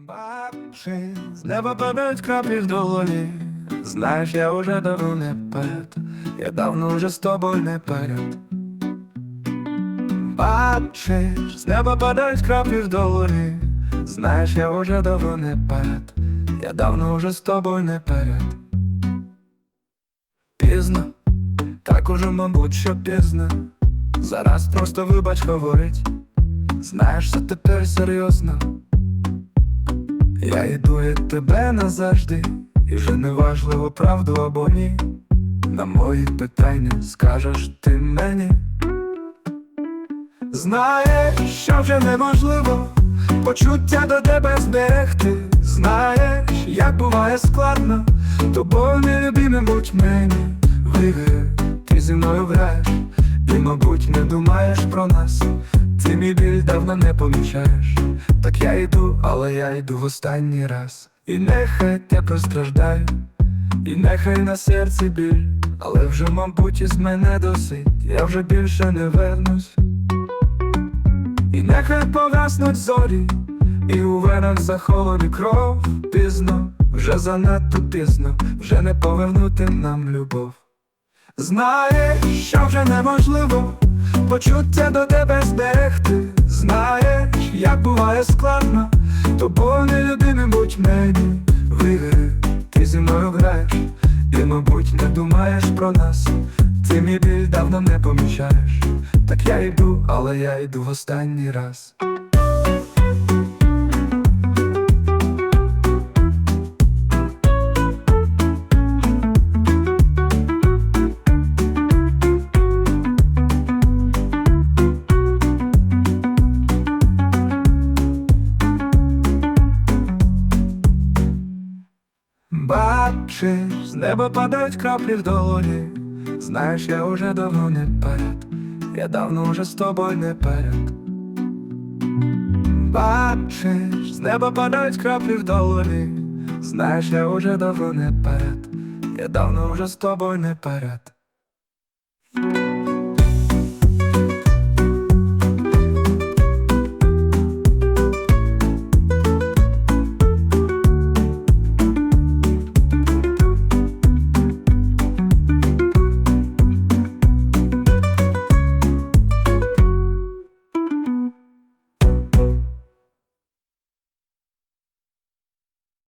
Бабчи, з неба падають краплі в долоні. Знаєш, я уже давно не перед, я давно вже з тобою не перед. Бачиш, з неба падають краплі в долоні. Знаєш, я уже давно не перед, я давно вже з тобою не перед. Пізно, так уже, мабуть, що пізно. Зараз просто вибач говорить. Знаєш, що тепер серйозно. Я йду від тебе назавжди, і вже не важливо правду або ні. На мої питання скажеш ти мені. Знаєш, що вже неможливо почуття до тебе зберегти. Знаєш, як буває складно, тобою нелюбімим будь мені. Вигри, ти зі мною граєш, і, мабуть, не думаєш про нас. Ти мій біль давно не помічаєш. Так я йду, але я йду в останній раз. І нехай я простраждаю, і нехай на серці біль, але вже, мабуть, із мене досить, я вже більше не вернусь. І нехай погаснуть зорі, і у венах захолоне кров пізно, вже занадто пізно, вже не повернути нам любов. Знаєш, що вже неможливо почуття до тебе зберегти. Знаєш, як буває складно, тобою людини будь мені. Вигри, ти зі мною граєш, і, мабуть, не думаєш про нас. Ти мій біль давно не помічаєш. Так я йду, але я йду в останній раз. Бачиш, з неба падають краплі в долоні. Знаєш, я уже давно не перед, я давно уже з тобою не перед. Бачиш, з неба падають краплі в долоні. Знаєш, я уже давно не перед, я давно уже з тобою не перед.